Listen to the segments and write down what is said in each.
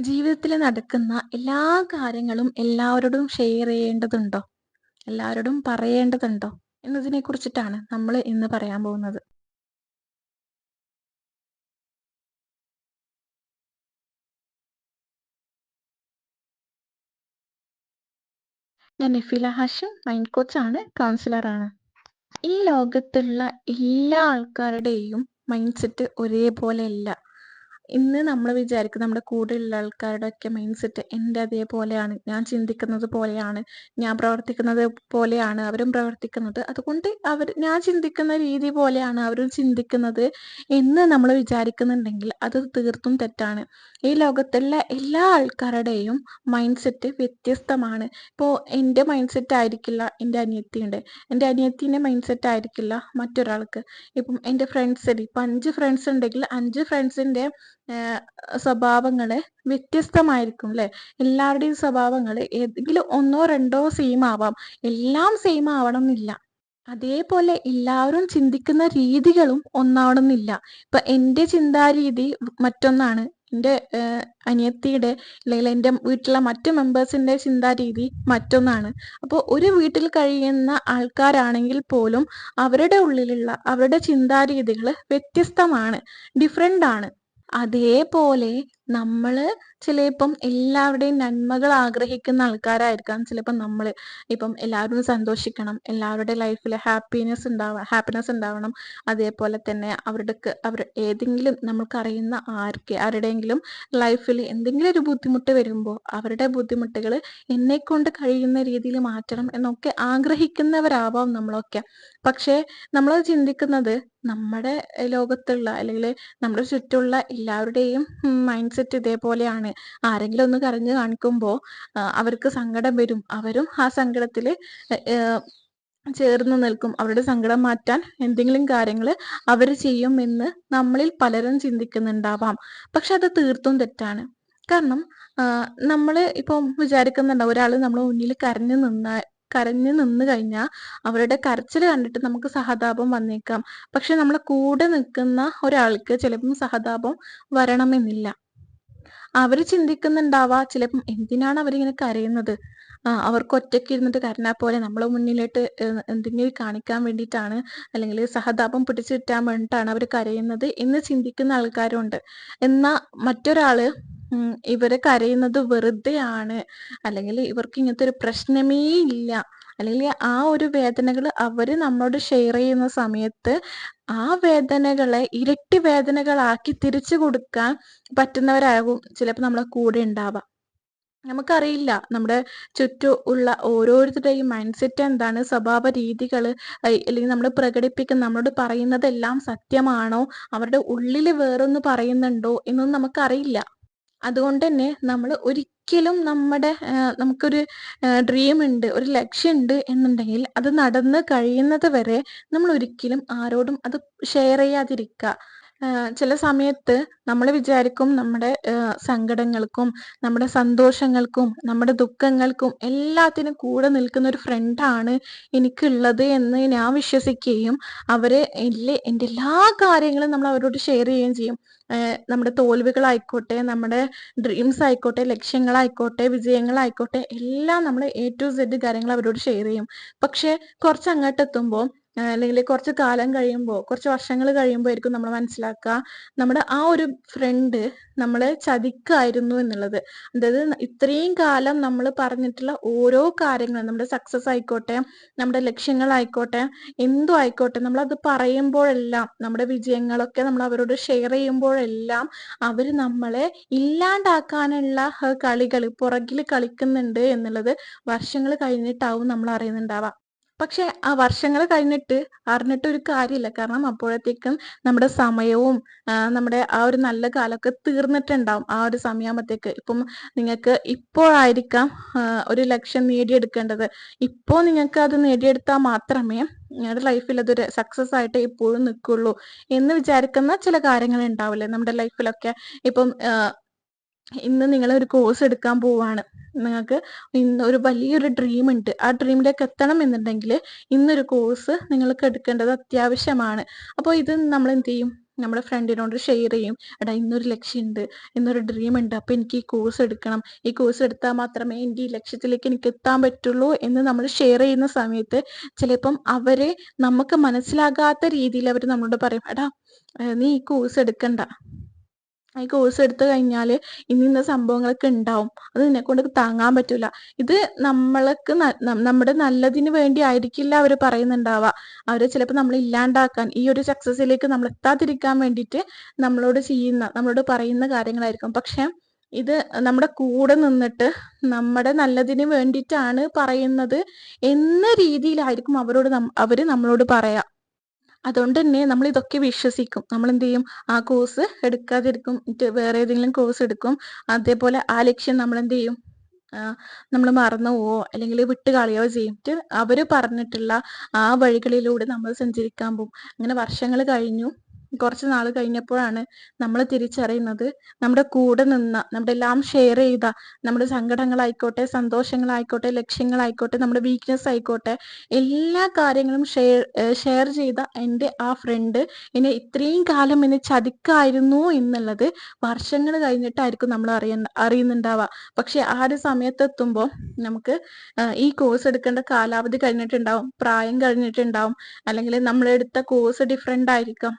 ജീവിതത്തിൽ നടക്കുന്ന എല്ലാ കാര്യങ്ങളും എല്ലാവരോടും ഷെയർ ചെയ്യേണ്ടതുണ്ടോ? എല്ലാവരോടും പറയേണ്ടതുണ്ടോ? എന്നതിനെ കുറിച്ചിട്ടാണ് നമ്മൾ ഇന്ന് പറയാൻ പോകുന്നത്. ഞാൻ നഫീല ഹാഷിം മൈൻഡ് കോച്ചാണ് കൗൺസിലറാണ്. ഈ ലോകത്തുള്ള എല്ലാ ആൾക്കാരുടെയും മൈൻഡ് സെറ്റ് ഒരേപോലെയല്ല. ഇന്ന് നമ്മൾ വിചാരിക്കും നമ്മുടെ കൂടെയുള്ള ആൾക്കാരുടെ ഒക്കെ മൈൻഡ് സെറ്റ് എന്റെ അതേപോലെയാണ്. ഞാൻ ചിന്തിക്കുന്നത് പോലെയാണ്. ഞാൻ പ്രവർത്തിക്കുന്നത് പോലെയാണ്. അവരും പ്രവർത്തിക്കുന്നത്. അതുകൊണ്ട് അവർ ഞാൻ ചിന്തിക്കുന്ന രീതി പോലെയാണ് അവരും ചിന്തിക്കുന്നത് എന്ന് നമ്മൾ വിചാരിക്കുന്നുണ്ടെങ്കിൽ അത് തീർത്തും തെറ്റാണ്. ഈ ലോകത്തുള്ള എല്ലാ ആൾക്കാരുടെയും മൈൻഡ് സെറ്റ് വ്യത്യസ്തമാണ്. ഇപ്പോൾ എന്റെ മൈൻഡ് സെറ്റ് ആയിരിക്കില്ല എന്റെ അനിയത്തിയുടെ. എന്റെ അനിയത്തിന്റെ മൈൻഡ് സെറ്റ് ആയിരിക്കില്ല മറ്റൊരാൾക്ക്. ഇപ്പം എന്റെ ഫ്രണ്ട്സ് ഇപ്പം അഞ്ച് ഫ്രണ്ട്സ് ഉണ്ടെങ്കിൽ അഞ്ച് ഫ്രണ്ട്സിന്റെ സ്വഭാവങ്ങൾ വ്യത്യസ്തമായിരിക്കും അല്ലേ എല്ലാവരുടെയും സ്വഭാവങ്ങൾ ഏതെങ്കിലും ഒന്നോ രണ്ടോ സെയിം ആവാം. എല്ലാം സെയിം ആവണം എന്നില്ല അതേപോലെ എല്ലാവരും ചിന്തിക്കുന്ന രീതികളും ഒന്നാവണമെന്നില്ല. ഇപ്പൊ എന്റെ ചിന്താരീതി മറ്റൊന്നാണ്. എന്റെ അനിയത്തിയുടെ അല്ലെങ്കിൽ എന്റെ വീട്ടിലെ മറ്റു മെമ്പേഴ്സിന്റെ ചിന്താരീതി മറ്റൊന്നാണ്. അപ്പോൾ ഒരു വീട്ടിൽ കഴിയുന്ന ആൾക്കാരാണെങ്കിൽ പോലും അവരുടെ ഉള്ളിലുള്ള അവരുടെ ചിന്താരീതികൾ വ്യത്യസ്തമാണ് ഡിഫറെന്റ് ആണ്. അതേപോലെ നമ്മൾ ചിലപ്പം എല്ലാവരുടെയും നന്മകൾ ആഗ്രഹിക്കുന്ന ആൾക്കാരായിരിക്കാം ചിലപ്പോൾ നമ്മൾ ഇപ്പം എല്ലാവരും സന്തോഷിക്കണം എല്ലാവരുടെ ലൈഫിൽ ഹാപ്പിനെസ് ഉണ്ടാവണം ഹാപ്പിനെസ് ഉണ്ടാവണം. അതേപോലെ തന്നെ അവരുടെ അവർ ഏതെങ്കിലും നമുക്കറിയുന്ന ആർക്ക് ആരുടെയെങ്കിലും ലൈഫിൽ എന്തെങ്കിലും ഒരു ബുദ്ധിമുട്ട് വരുമ്പോൾ അവരുടെ ബുദ്ധിമുട്ടുകൾ എന്നെ കൊണ്ട് കഴിയുന്ന രീതിയിൽ മാറ്റണം എന്നൊക്കെ ആഗ്രഹിക്കുന്നവരാവാം നമ്മളൊക്കെ. പക്ഷേ നമ്മൾ ചിന്തിക്കുന്നത് നമ്മുടെ ലോകത്തുള്ള അല്ലെങ്കിൽ നമ്മുടെ ചുറ്റുള്ള എല്ലാവരുടെയും മൈൻഡ് സെറ്റ് ഇതേപോലെയാണ്. ആരെങ്കിലും ഒന്ന് കരഞ്ഞു കാണിക്കുമ്പോൾ അവർക്ക് സങ്കടം വരും. അവരും ആ സങ്കടത്തിൽ ചേർന്ന് നിൽക്കും. അവരുടെ സങ്കടം മാറ്റാൻ എന്തെങ്കിലും കാര്യങ്ങൾ അവർ ചെയ്യും എന്ന് നമ്മളിൽ പലരും ചിന്തിക്കുന്നുണ്ടാവാം. പക്ഷെ അത് തീർത്തും തെറ്റാണ്. കാരണം നമ്മൾ ഇപ്പം വിചാരിക്കുന്നുണ്ടാവും ഒരാൾ നമ്മൾ മുന്നിൽ കരഞ്ഞു നിന്ന കരഞ്ഞു നിന്ന് കഴിഞ്ഞാൽ അവരുടെ കരച്ചിൽ കണ്ടിട്ട് നമുക്ക് സഹതാപം വന്നേക്കാം. പക്ഷെ നമ്മളെ കൂടെ നിൽക്കുന്ന ഒരാൾക്ക് ചിലപ്പം സഹതാപം വരണമെന്നില്ല. അവർ ചിന്തിക്കുന്നുണ്ടാവാ ചിലപ്പം എന്തിനാണ് അവരിങ്ങനെ കരയുന്നത്? അവർക്ക് ഒറ്റയ്ക്ക് ഇരുന്നിട്ട് കരഞ്ഞാൽ പോലെ നമ്മളെ മുന്നിലോട്ട് എന്തെങ്കിലും കാണിക്കാൻ വേണ്ടിയിട്ടാണ് അല്ലെങ്കിൽ സഹതാപം പിടിച്ചു കിട്ടാൻ വേണ്ടിയിട്ടാണ് അവർ കരയുന്നത് എന്ന് ചിന്തിക്കുന്ന ആൾക്കാരുണ്ട്. എന്നാ മറ്റൊരാൾ ഇവരെ കരയുന്നത് വെറുതെയാണ് അല്ലെങ്കിൽ ഇവർക്ക് ഇങ്ങനത്തെ ഒരു പ്രശ്നമേ ഇല്ല. അല്ലെങ്കിൽ ആ ഒരു വേദനകൾ അവർ നമ്മളോട് ഷെയർ ചെയ്യുന്ന സമയത്ത് ആ വേദനകളെ ഇരട്ടി വേദനകളാക്കി തിരിച്ചു കൊടുക്കാൻ പറ്റുന്നവരാകും ചിലപ്പോൾ നമ്മളെ കൂടെ ഉണ്ടാവാം നമുക്കറിയില്ല നമ്മുടെ ചുറ്റും ഉള്ള ഓരോരുത്തരുടെയും മൈൻഡ് സെറ്റ് എന്താണ് സ്വഭാവ രീതികൾ അല്ലെങ്കിൽ നമ്മൾ പ്രകടിപ്പിക്കുന്ന നമ്മളോട് പറയുന്നതെല്ലാം സത്യമാണോ അവരുടെ ഉള്ളിൽ വേറൊന്ന് പറയുന്നുണ്ടോ എന്നൊന്നും നമുക്കറിയില്ല. അതുകൊണ്ട് തന്നെ നമ്മൾ ഒരിക്കലും നമ്മുടെ നമുക്കൊരു ഡ്രീം ഉണ്ട് ഒരു ലക്ഷ്യമുണ്ട് എന്നുണ്ടെങ്കിൽ അത് നടന്ന് കഴിയുന്നത് വരെ നമ്മൾ ഒരിക്കലും ആരോടും അത് ഷെയർ ചെയ്യാതിരിക്കുക. ചില സമയത്ത് നമ്മൾ വിചാരിക്കും നമ്മുടെ സങ്കടങ്ങൾക്കും നമ്മുടെ സന്തോഷങ്ങൾക്കും നമ്മുടെ ദുഃഖങ്ങൾക്കും എല്ലാത്തിനും കൂടെ നിൽക്കുന്ന ഒരു ഫ്രണ്ടാണ് എനിക്കുള്ളത് എന്ന് ഞാൻ വിശ്വസിക്കുകയും അവരെ എന്റെ എന്റെ എല്ലാ കാര്യങ്ങളും നമ്മൾ അവരോട് ഷെയർ ചെയ്യുകയും ചെയ്യും. നമ്മുടെ തോൽവികളായിക്കോട്ടെ നമ്മുടെ ഡ്രീംസ് ആയിക്കോട്ടെ ലക്ഷ്യങ്ങളായിക്കോട്ടെ വിജയങ്ങളായിക്കോട്ടെ എല്ലാം നമ്മൾ എ ടു സെഡ് കാര്യങ്ങൾ അവരോട് ഷെയർ ചെയ്യും. പക്ഷെ കുറച്ച് അങ്ങോട്ട് എത്തുമ്പോൾ അല്ലെങ്കിൽ കുറച്ച് കാലം കഴിയുമ്പോൾ കുറച്ച് വർഷങ്ങൾ കഴിയുമ്പോൾ കഴിയുമ്പോഴായിരിക്കും നമ്മൾ മനസ്സിലാക്കുക നമ്മുടെ ആ ഒരു ഫ്രണ്ട് നമ്മളെ ചതിക്കായിരുന്നു എന്നുള്ളത്. അതായത് ഇത്രയും കാലം നമ്മൾ പറഞ്ഞിട്ടുള്ള ഓരോ കാര്യങ്ങളും നമ്മുടെ സക്സസ് ആയിക്കോട്ടെ നമ്മുടെ ലക്ഷ്യങ്ങളായിക്കോട്ടെ എന്തു ആയിക്കോട്ടെ അത് പറയുമ്പോഴെല്ലാം നമ്മുടെ വിജയങ്ങളൊക്കെ നമ്മൾ അവരോട് ഷെയർ ചെയ്യുമ്പോഴെല്ലാം അവർ നമ്മളെ ഇല്ലാണ്ടാക്കാനുള്ള കളികൾ പുറകിൽ കളിക്കുന്നുണ്ട് എന്നുള്ളത് വർഷങ്ങൾ കഴിഞ്ഞിട്ടാവും നമ്മൾ അറിയുന്നുണ്ടാവാം. പക്ഷെ ആ വർഷങ്ങൾ കഴിഞ്ഞിട്ട് അറിഞ്ഞിട്ട് ഒരു കാര്യമില്ല. കാരണം അപ്പോഴത്തേക്കും നമ്മുടെ സമയവും നമ്മുടെ ആ ഒരു നല്ല കാലമൊക്കെ തീർന്നിട്ടുണ്ടാവും. ആ ഒരു സമയമാകുമ്പോഴത്തേക്ക് ഇപ്പം നിങ്ങൾക്ക് ഇപ്പോഴായിരിക്കാം ഒരു ലക്ഷ്യം നേടിയെടുക്കേണ്ടത്. ഇപ്പോൾ നിങ്ങൾക്ക് അത് നേടിയെടുത്താൽ മാത്രമേ നിങ്ങളുടെ ലൈഫിൽ അതൊരു സക്സസ് ആയിട്ട് ഇപ്പോഴും നിൽക്കുള്ളൂ എന്ന് വിചാരിക്കുന്ന ചില കാര്യങ്ങൾ ഉണ്ടാവില്ലേ? നമ്മുടെ ലൈഫിലൊക്കെ ഇപ്പം ഇന്ന് നിങ്ങൾ ഒരു കോഴ്സ് എടുക്കാൻ പോവാണ്. നിങ്ങൾക്ക് ഇന്ന് ഒരു വലിയൊരു ഡ്രീം ഉണ്ട്. ആ ഡ്രീമിലേക്ക് എത്തണം എന്നുണ്ടെങ്കിൽ ഇന്നൊരു കോഴ്സ് നിങ്ങൾക്ക് എടുക്കേണ്ടത് അത്യാവശ്യമാണ്. അപ്പോൾ ഇത് നമ്മൾ എന്ത് ചെയ്യും? നമ്മുടെ ഫ്രണ്ടിനോട് ഷെയർ ചെയ്യും. എടാ ഇന്നൊരു ലക്ഷ്യമുണ്ട് ഇന്നൊരു ഡ്രീം ഉണ്ട്. അപ്പം എനിക്ക് ഈ കോഴ്സ് എടുക്കണം. ഈ കോഴ്സ് എടുത്താൽ മാത്രമേ എന്റെ ഈ ലക്ഷ്യത്തിലേക്ക് എനിക്ക് എത്താൻ പറ്റുള്ളൂ എന്ന് നമ്മൾ ഷെയർ ചെയ്യുന്ന സമയത്ത് ചിലപ്പം അവരെ നമുക്ക് മനസ്സിലാകാത്ത രീതിയിൽ അവർ നമ്മളോട് പറയും. എടാ നീ ഈ കോഴ്സ് എടുക്കണ്ട. ഈ കോഴ്സ് എടുത്തു കഴിഞ്ഞാൽ ഇന്ന ഇന്ന സംഭവങ്ങളൊക്കെ ഉണ്ടാവും അത് നിന്നെ കൊണ്ട് താങ്ങാൻ പറ്റൂല. ഇത് നമ്മൾക്ക് നമ്മുടെ നല്ലതിന് വേണ്ടി ആയിരിക്കില്ല അവർ പറയുന്നുണ്ടാവുക. അവരെ ചിലപ്പോൾ നമ്മൾ ഇല്ലാണ്ടാക്കാൻ ഈ ഒരു സക്സസിലേക്ക് നമ്മൾ എത്താതിരിക്കാൻ വേണ്ടിയിട്ട് നമ്മളോട് ചെയ്യുന്ന നമ്മളോട് പറയുന്ന കാര്യങ്ങളായിരിക്കും. പക്ഷെ ഇത് നമ്മുടെ കൂടെ നിന്നിട്ട് നമ്മുടെ നല്ലതിന് വേണ്ടിയിട്ടാണ് പറയുന്നത് എന്ന രീതിയിലായിരിക്കും അവരോട് അവർ നമ്മളോട് പറയാ. അതുകൊണ്ട് തന്നെ നമ്മൾ ഇതൊക്കെ വിശ്വസിക്കും. നമ്മൾ എന്ത് ചെയ്യും ആ കോഴ്സ് എടുക്കാതിരിക്കും. വേറെ ഏതെങ്കിലും കോഴ്സ് എടുക്കും. അതേപോലെ ആ ലക്ഷ്യം നമ്മൾ എന്ത് ചെയ്യും നമ്മൾ മറന്നു പോവോ അല്ലെങ്കിൽ വിട്ട് കളയോ ചെയ്തിട്ട് അവർ പറഞ്ഞിട്ടുള്ള ആ വഴികളിലൂടെ നമ്മൾ സഞ്ചരിക്കാൻ പോകും. അങ്ങനെ വർഷങ്ങൾ കഴിഞ്ഞു. കുറച്ച് നാൾ കഴിഞ്ഞപ്പോഴാണ് നമ്മൾ തിരിച്ചറിയുന്നത്. നമ്മുടെ കൂടെ നിന്ന നമ്മുടെ എല്ലാം ഷെയർ ചെയ്ത നമ്മുടെ സങ്കടങ്ങളായിക്കോട്ടെ സന്തോഷങ്ങളായിക്കോട്ടെ ലക്ഷ്യങ്ങളായിക്കോട്ടെ നമ്മുടെ വീക്ക്നെസ് ആയിക്കോട്ടെ എല്ലാ കാര്യങ്ങളും ഷെയർ ഷെയർ ചെയ്ത എന്റെ ആ ഫ്രണ്ട് എന്നെ ഇത്രയും കാലം എന്നെ ചതിക്കായിരുന്നു എന്നുള്ളത് വർഷങ്ങൾ കഴിഞ്ഞിട്ടായിരിക്കും നമ്മൾ അറിയ അറിയുന്നുണ്ടാവുക. പക്ഷെ ആ ഒരു സമയത്തെത്തുമ്പോൾ നമുക്ക് ഈ കോഴ്സ് എടുക്കേണ്ട കാലാവധി കഴിഞ്ഞിട്ടുണ്ടാവും പ്രായം കഴിഞ്ഞിട്ടുണ്ടാവും അല്ലെങ്കിൽ നമ്മളെടുത്ത കോഴ്സ് ഡിഫറെന്റ് ആയിരിക്കാം.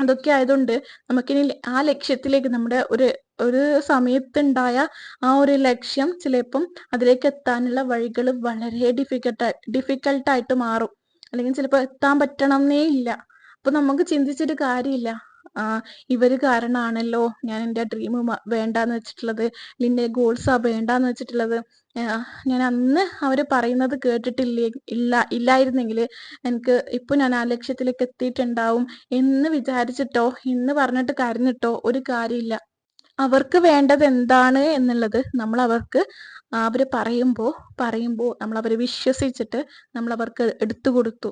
അതൊക്കെ ആയതുകൊണ്ട് നമുക്കിനി ആ ലക്ഷ്യത്തിലേക്ക് നമ്മുടെ ഒരു ഒരു സമയത്തുണ്ടായ ആ ഒരു ലക്ഷ്യം ചിലപ്പം അതിലേക്ക് എത്താനുള്ള വഴികൾ വളരെ ഡിഫിക്കൽട്ട് ഡിഫിക്കൽട്ടായിട്ട് മാറും. അല്ലെങ്കിൽ ചിലപ്പോൾ എത്താൻ പറ്റണമെന്നേ ഇല്ല. അപ്പൊ നമുക്ക് ചിന്തിച്ചിട്ട് കാര്യമില്ല. ഇവർ കാരണമാണല്ലോ ഞാൻ എന്റെ ഡ്രീം വേണ്ടാന്ന് വെച്ചിട്ടുള്ളത്. അല്ലെങ്കിൽ ഗോൾസ് ഗോൾസാ വേണ്ടാന്ന് വെച്ചിട്ടുള്ളത്. ഞാൻ അന്ന് അവർ പറയുന്നത് കേട്ടിട്ടില്ലേ ഇല്ല ഇല്ലായിരുന്നെങ്കിൽ എനിക്ക് ഇപ്പൊ ഞാൻ ആ ലക്ഷ്യത്തിലേക്ക് എത്തിയിട്ടുണ്ടാവും എന്ന് വിചാരിച്ചിട്ടോ എന്ന് പറഞ്ഞിട്ട് കരഞ്ഞിട്ടോ ഒരു കാര്യമില്ല. അവർക്ക് വേണ്ടത് എന്താണ് എന്നുള്ളത് നമ്മൾ അവർക്ക് അവർ പറയുമ്പോൾ പറയുമ്പോൾ നമ്മൾ അവരെ വിശ്വസിച്ചിട്ട് നമ്മൾ അവർക്ക് എടുത്തു കൊടുത്തു.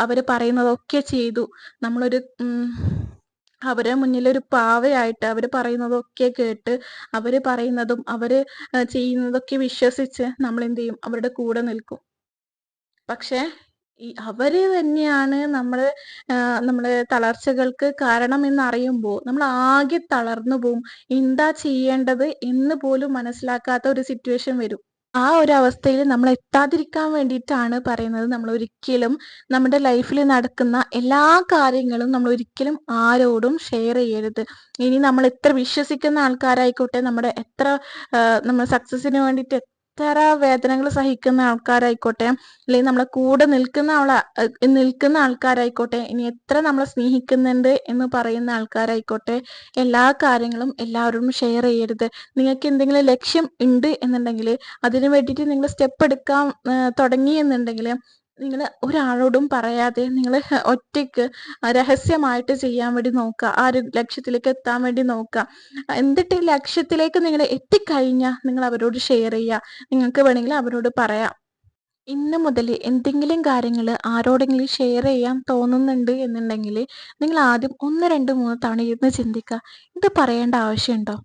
അവർ പറയുന്നതൊക്കെ ചെയ്തു. നമ്മളൊരു അവരെ മുന്നിൽ ഒരു പാവയായിട്ട് അവർ പറയുന്നതൊക്കെ കേട്ട് അവർ പറയുന്നതും അവർ ചെയ്യുന്നതൊക്കെ വിശ്വസിച്ച് നമ്മൾ എന്ത് ചെയ്യും അവരുടെ കൂടെ നിൽക്കും. പക്ഷെ ഈ അവർ തന്നെയാണ് നമ്മളെ നമ്മൾ തളർച്ചകൾക്ക് കാരണം എന്ന് അറിയുമ്പോൾ നമ്മൾ ആകെ തളർന്നു പോവും. എന്താ ചെയ്യേണ്ടത് എന്ന് പോലും മനസ്സിലാക്കാത്ത ഒരു സിറ്റുവേഷൻ വരും. ആ ഒരു അവസ്ഥയിൽ നമ്മൾ എത്താതിരിക്കാൻ വേണ്ടിയിട്ടാണ് പറയുന്നത്. നമ്മൾ ഒരിക്കലും നമ്മുടെ ലൈഫിൽ നടക്കുന്ന എല്ലാ കാര്യങ്ങളും നമ്മൾ ഒരിക്കലും ആരോടും ഷെയർ ചെയ്യരുത്. ഇനി നമ്മൾ എത്ര വിശ്വസിക്കുന്ന ആൾക്കാരായിക്കോട്ടെ നമ്മുടെ എത്ര നമ്മൾ സക്സസിന് വേണ്ടിയിട്ട് എത്ര വേദനകൾ സഹിക്കുന്ന ആൾക്കാരായിക്കോട്ടെ അല്ലെങ്കിൽ നമ്മളെ കൂടെ നിൽക്കുന്ന ആളെ നിൽക്കുന്ന ആൾക്കാരായിക്കോട്ടെ ഇനി എത്ര നമ്മളെ സ്നേഹിക്കുന്നുണ്ട് എന്ന് പറയുന്ന ആൾക്കാരായിക്കോട്ടെ എല്ലാ കാര്യങ്ങളും എല്ലാവരും ഷെയർ ചെയ്യരുത്. നിങ്ങൾക്ക് എന്തെങ്കിലും ലക്ഷ്യം ഉണ്ട് എന്നുണ്ടെങ്കിൽ അതിനു വേണ്ടിയിട്ട് നിങ്ങൾ സ്റ്റെപ്പ് എടുക്കാൻ തുടങ്ങി എന്നുണ്ടെങ്കിൽ നിങ്ങൾ ഒരാളോടും പറയാതെ നിങ്ങൾ ഒറ്റയ്ക്ക് രഹസ്യമായിട്ട് ചെയ്യാൻ വേണ്ടി നോക്കുക. ആ ഒരു ലക്ഷ്യത്തിലേക്ക് എത്താൻ വേണ്ടി നോക്കുക. എന്നിട്ട് ലക്ഷ്യത്തിലേക്ക് നിങ്ങൾ എത്തിക്കഴിഞ്ഞാൽ നിങ്ങൾ അവരോട് ഷെയർ ചെയ്യുക. നിങ്ങൾക്ക് വേണമെങ്കിൽ അവരോട് പറയാം. ഇന്ന് മുതൽ എന്തെങ്കിലും കാര്യങ്ങൾ ആരോടെങ്കിലും ഷെയർ ചെയ്യാൻ തോന്നുന്നുണ്ട് എന്നുണ്ടെങ്കിൽ നിങ്ങൾ ആദ്യം ഒന്ന് രണ്ട് മൂന്ന് തവണ ഇരുന്ന് ചിന്തിക്കുക. ഇത് പറയേണ്ട ആവശ്യമുണ്ടോ?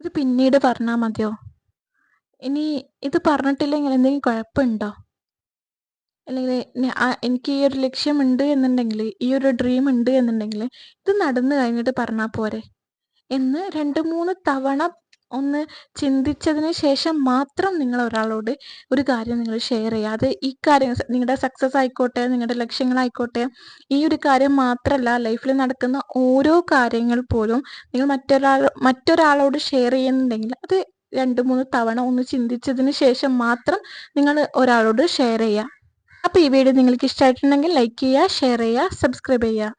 ഇത് പിന്നീട് പറഞ്ഞാൽ മതിയോ? ഇനി ഇത് പറഞ്ഞിട്ടില്ലെങ്കിൽ എന്തെങ്കിലും കുഴപ്പമുണ്ടോ? അല്ലെങ്കിൽ എനിക്ക് ഈ ഒരു ലക്ഷ്യമുണ്ട് എന്നുണ്ടെങ്കിൽ ഈ ഒരു ഡ്രീം ഉണ്ട് എന്നുണ്ടെങ്കിൽ ഇത് നടന്നു കഴിഞ്ഞിട്ട് പറഞ്ഞാൽ പോരെ. എന്ന് രണ്ട് മൂന്ന് തവണ ഒന്ന് ചിന്തിച്ചതിന് ശേഷം മാത്രം നിങ്ങൾ ഒരാളോട് ഒരു കാര്യം നിങ്ങൾ ഷെയർ ചെയ്യുക. അത് ഈ കാര്യം നിങ്ങളുടെ സക്സസ് ആയിക്കോട്ടെ നിങ്ങളുടെ ലക്ഷ്യങ്ങളായിക്കോട്ടെ ഈ ഒരു കാര്യം മാത്രമല്ല ലൈഫിൽ നടക്കുന്ന ഓരോ കാര്യങ്ങൾ പോലും നിങ്ങൾ മറ്റൊരാൾ മറ്റൊരാളോട് ഷെയർ ചെയ്യുന്നുണ്ടെങ്കിൽ അത് രണ്ട് മൂന്ന് തവണ ഒന്ന് ചിന്തിച്ചതിന് ശേഷം മാത്രം നിങ്ങൾ ഒരാളോട് ഷെയർ ചെയ്യുക. അപ്പോൾ ഈ വീഡിയോ നിങ്ങൾക്ക് ഇഷ്ടമായിട്ടുണ്ടെങ്കിൽ ലൈക്ക് ചെയ്യുക ഷെയർ ചെയ്യുക സബ്സ്ക്രൈബ് ചെയ്യുക.